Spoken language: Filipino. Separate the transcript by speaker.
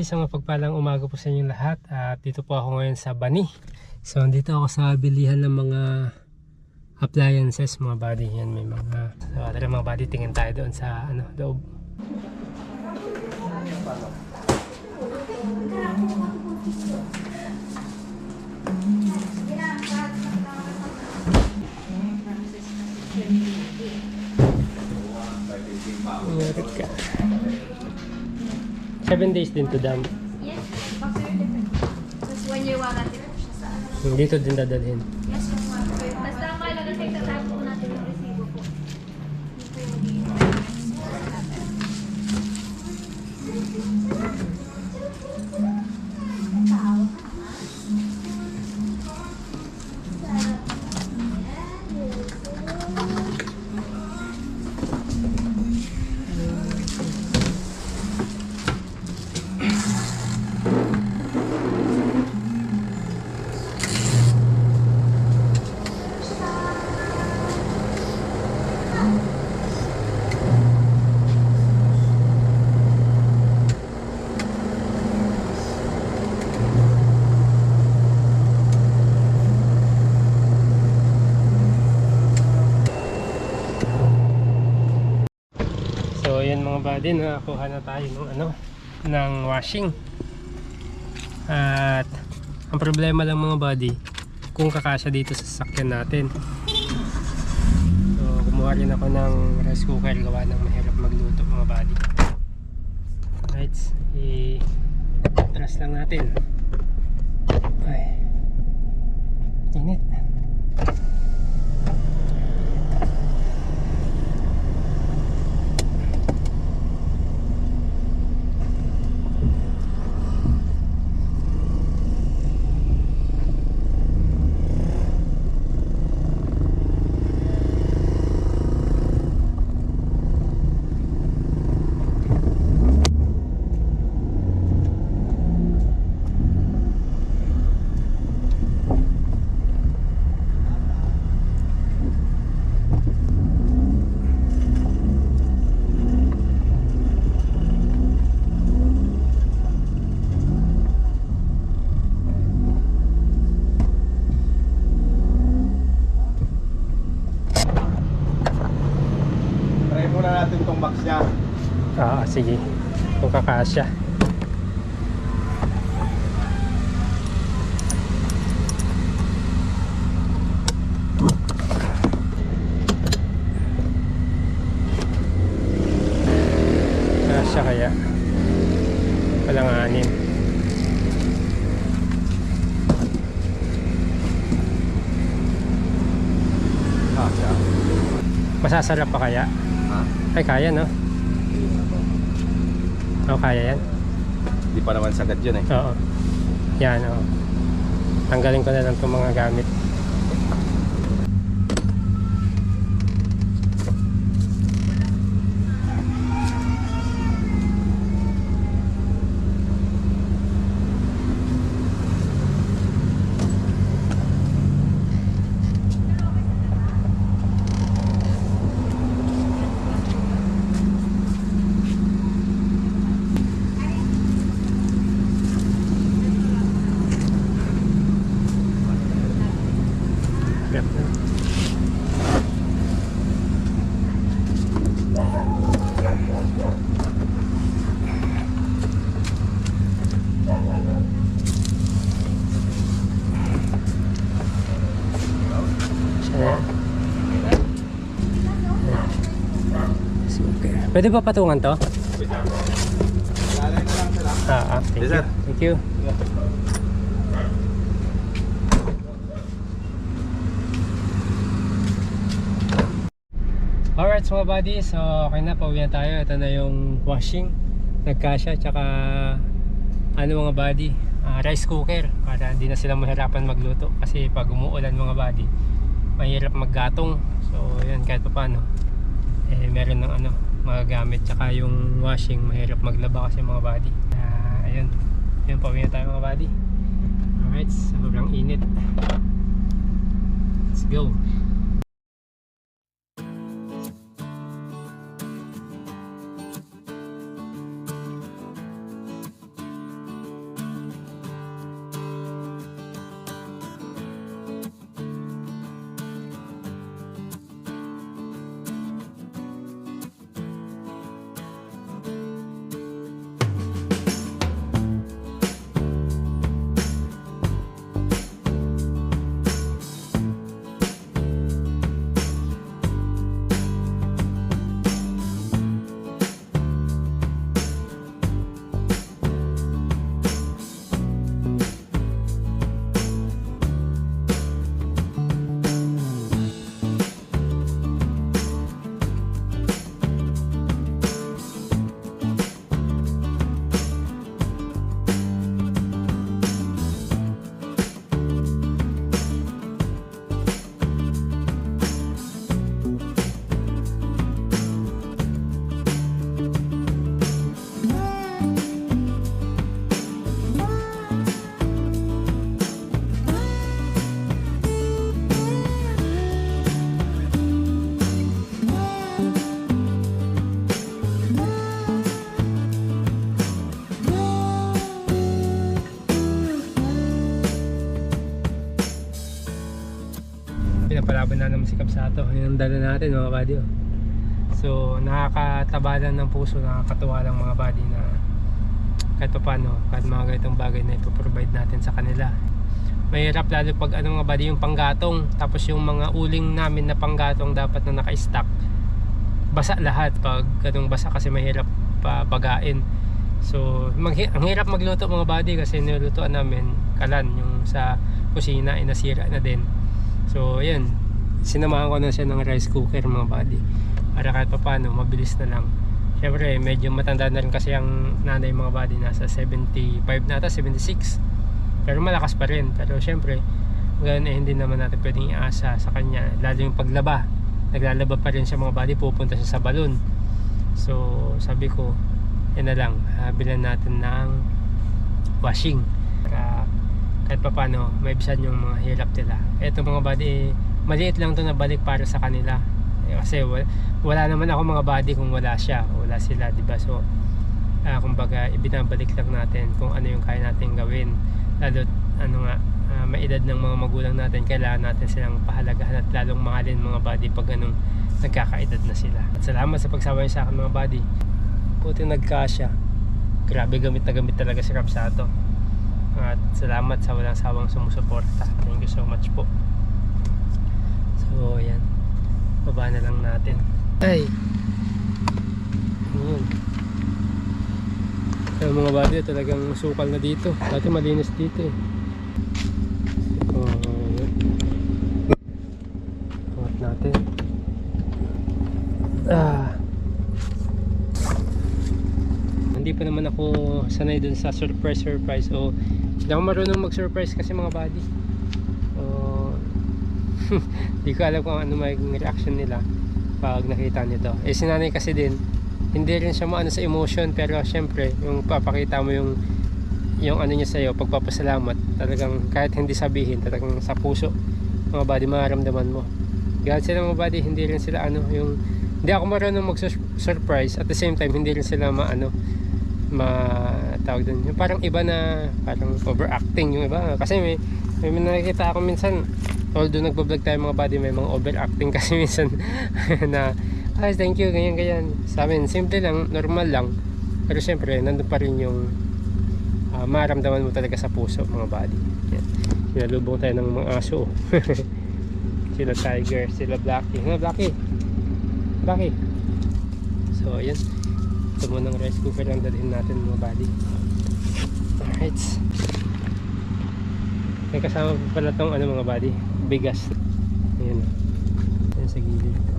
Speaker 1: Isang mapagpalang umaga po sa inyong lahat at dito po ako ngayon sa Bani. So dito ako sa bilihan ng mga appliances mga buddy. Yan may mga so tara mga buddy tingin tayo doon sa ano loob. Meron ka. Seven days din to dam.
Speaker 2: Yes, one year warranty po siya sa.
Speaker 1: Dito din dadalhin.
Speaker 2: Yes, yung
Speaker 1: buddy, nakakuha na tayo ng ano, ng washing. At ang problema lang mga buddy, kung kakasya dito sa sasakyan natin. So kumuha rin ako ng rice cooker gawa ng mahirap magluto mga buddy. Right, i-trust lang natin. Ay. Init.
Speaker 3: Natin tong box niya.
Speaker 1: Ah, sige. Kung kakasya. Kasya kaya. Walang anin.
Speaker 3: Siya.
Speaker 1: Masasarap pa kaya? Ay, kaya no? Oo, kaya yan.
Speaker 3: Hindi pa naman sagad yun eh.
Speaker 1: Oo. Yan, oo. Tanggalin ko na lang itong mga gamit. Yep. Siya na. Super. Pwede ba patungan to? Ah, ah, thank
Speaker 3: Yes,
Speaker 1: you. Thank you. Alright mga buddy, so okay na, pauwi na tayo. Ito na yung washing. Nagkasya, tsaka ano mga buddy, ah, rice cooker para hindi na sila mahirapan magluto. Kasi pag umuulan mga buddy, mahirap maggatong. So yan, kahit pa paano, eh, meron ng ano, mga gamit. Tsaka yung washing, mahirap maglaba kasi mga buddy. Ah, ayun, yun, pauwi na tayo mga buddy. Alright, sobrang init. Let's go. Na naman si Kapsato. Yun ang dala natin mga buddy. Oh. So nakakatabalan ng puso, nakakatuwa lang mga buddy na kahit pa paano, kahit mga ganitong bagay na ipoprovide natin sa kanila. Mahirap lalo pag ano mga buddy yung panggatong, tapos yung mga uling namin na panggatong dapat na naka-stock. Basa lahat pag ganung basa kasi mahirap pa bagain. So, maghi- ang hirap magluto mga buddy kasi nilulutoan namin kalan yung sa kusina ay nasira na din. So, yun. Sinamahan ko na siya ng rice cooker mga buddy. Para kahit pa paano, mabilis na lang. Siyempre, medyo matanda na rin kasi ang nanay mga buddy. Nasa 75 na ata, 76. Pero malakas pa rin. Pero siyempre, ngayon eh, hindi naman natin pwedeng iasa sa kanya. Lalo yung paglaba. Naglalaba pa rin siya mga buddy. Pupunta siya sa balon. So, sabi ko, yan na lang. ah, bilan natin ng washing. Para kahit pa paano, maibisan yung mga hirap nila. Ito mga buddy, eh, maliit lang to na balik para sa kanila. Eh, kasi wala, wala naman ako mga buddy kung wala siya. Wala sila, di ba? So, ah, kumbaga, ibinabalik lang natin kung ano yung kaya natin gawin. Lalo, ano nga, ah, may edad ng mga magulang natin, kailangan natin silang pahalagahan at lalong mahalin mga buddy pag ganun nagkakaedad na sila. At salamat sa pagsama niyo sa akin mga buddy. Puti nagkasya. Grabe gamit na gamit talaga si Rapsato. At salamat sa walang sawang sumusuporta. Thank you so much po. So, ayan. Baba na lang natin. Ay! Yun. Yung mga buddy, talagang sukal na dito. Dati malinis dito eh. So, natin. Ah. Hindi pa naman ako sanay dun sa surprise surprise o hindi ako marunong mag surprise kasi mga buddy o hindi ko alam kung ano magiging reaction nila pag nakita nito. Eh si nanay kasi din hindi rin siya maano sa emotion pero syempre yung papakita mo yung yung ano niya sa'yo pagpapasalamat talagang kahit hindi sabihin talagang sa puso mga buddy mararamdaman mo. Kahit sila mga buddy hindi rin sila ano yung hindi ako marunong mag surprise at the same time hindi rin sila maano ma tawag dun yung parang iba na parang overacting yung iba. Kasi may may nakikita ako minsan although nagbablog tayo mga buddy may mga overacting kasi minsan na ay thank you ganyan ganyan. Sa amin simple lang normal lang. Pero syempre nandun pa rin yung ah, maramdaman mo talaga sa puso mga buddy. Yan. Sinalubong tayo ng mga aso. Sila tiger sila blackie. Nga blackie. Blackie. So ayan. Ito munang rice cooker lang dalhin natin mga buddy. Alright. May kasama pa pala tong ano mga buddy bigas. Ayan. Ayan sa gilid